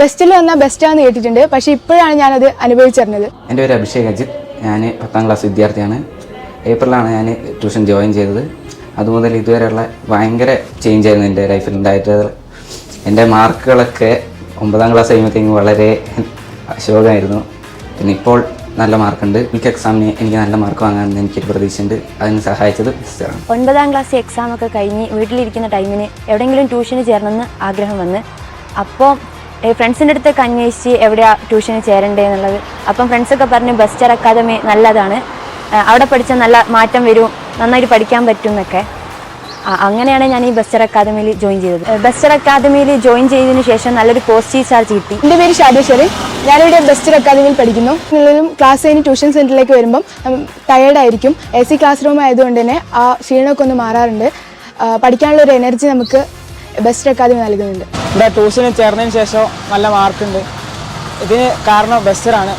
ബെസ്റ്റിൽ വന്നാൽ ബെസ്റ്റാന്ന് കേട്ടിട്ടുണ്ട്. പക്ഷെ ഇപ്പോഴാണ് ഞാനത് അനുഭവിച്ചറിഞ്ഞത്. എന്റെ പേര് അഭിഷേക് അജിത്. ഞാൻ പത്താം ക്ലാസ് വിദ്യാർത്ഥിയാണ്. ഏപ്രിലാണ് ഞാൻ ട്യൂഷൻ ജോയിൻ ചെയ്തത്. അതുമുതൽ ഇതുവരെയുള്ള ഭയങ്കര ചേഞ്ച് ആയിരുന്നു എന്റെ ലൈഫിൽ ഉണ്ടായിട്ട് എന്റെ മാർക്കുകളൊക്കെ ഒമ്പതാം ക്ലാസ് കഴിയുമ്പോഴത്തേക്കും വളരെ ശോകമായിരുന്നു പിന്നെ ഇപ്പോൾ നല്ല മാർക്കുണ്ട്. മിക്ക എക്സാമിന് എനിക്ക് നല്ല മാർക്ക് വാങ്ങാമെന്ന് എനിക്കൊരു പ്രതീക്ഷയുണ്ട്. അതിന് സഹായിച്ചത് ഒൻപതാം ക്ലാസ് എക്സാം ഒക്കെ കഴിഞ്ഞ് വീട്ടിലിരിക്കുന്ന ടൈമിന് എവിടെയെങ്കിലും ട്യൂഷന് ചേരണമെന്ന് ആഗ്രഹം വന്ന്. അപ്പോൾ ഫ്രണ്ട്സിന്റെ അടുത്തൊക്കെ അന്വേഷിച്ച് എവിടെയാണ് ട്യൂഷന് ചേരണ്ടേ എന്നുള്ളത്. അപ്പം ഫ്രണ്ട്സൊക്കെ പറഞ്ഞ് ബെസ്റ്റർ അക്കാദമി നല്ലതാണ്. അവിടെ പഠിച്ചാൽ നല്ല മാറ്റം വരും. നന്നായിട്ട് പഠിക്കാൻ പറ്റും എന്നൊക്കെ അങ്ങനെയാണ് ഞാൻ ഈ ബസ്റ്റർ അക്കാദമിയിൽ ജോയിൻ ചെയ്തത്. ബസ്റ്റർ അക്കാദമിയിൽ ജോയിൻ ചെയ്തതിന് ശേഷം നല്ലൊരു പോസിറ്റീവ് ചാർജ് കിട്ടി. എന്റെ പേര് ഷാദേശ്വരി ഞാനിവിടെ ബസ്റ്റർ അക്കാദമിയിൽ പഠിക്കുന്നു. നിങ്ങളും ക്ലാസ് കഴിഞ്ഞ് ട്യൂഷൻ സെന്ററിലേക്ക് വരുമ്പം ടയേർഡായിരിക്കും എ സി ക്ലാസ് റൂം ആയതുകൊണ്ട് തന്നെ ആ ക്ഷീണമൊക്കെ ഒന്ന് മാറാറുണ്ട്. പഠിക്കാനുള്ള ഒരു എനർജി നമുക്ക് ബെസ്റ്റ് അക്കാദമി നൽകുന്നുണ്ട്. ഇവിടെ ട്യൂഷന് ചേർന്നതിന് ശേഷം നല്ല മാർക്കുണ്ട് ഇതിന് കാരണം ബെസ്റ്ററാണ്.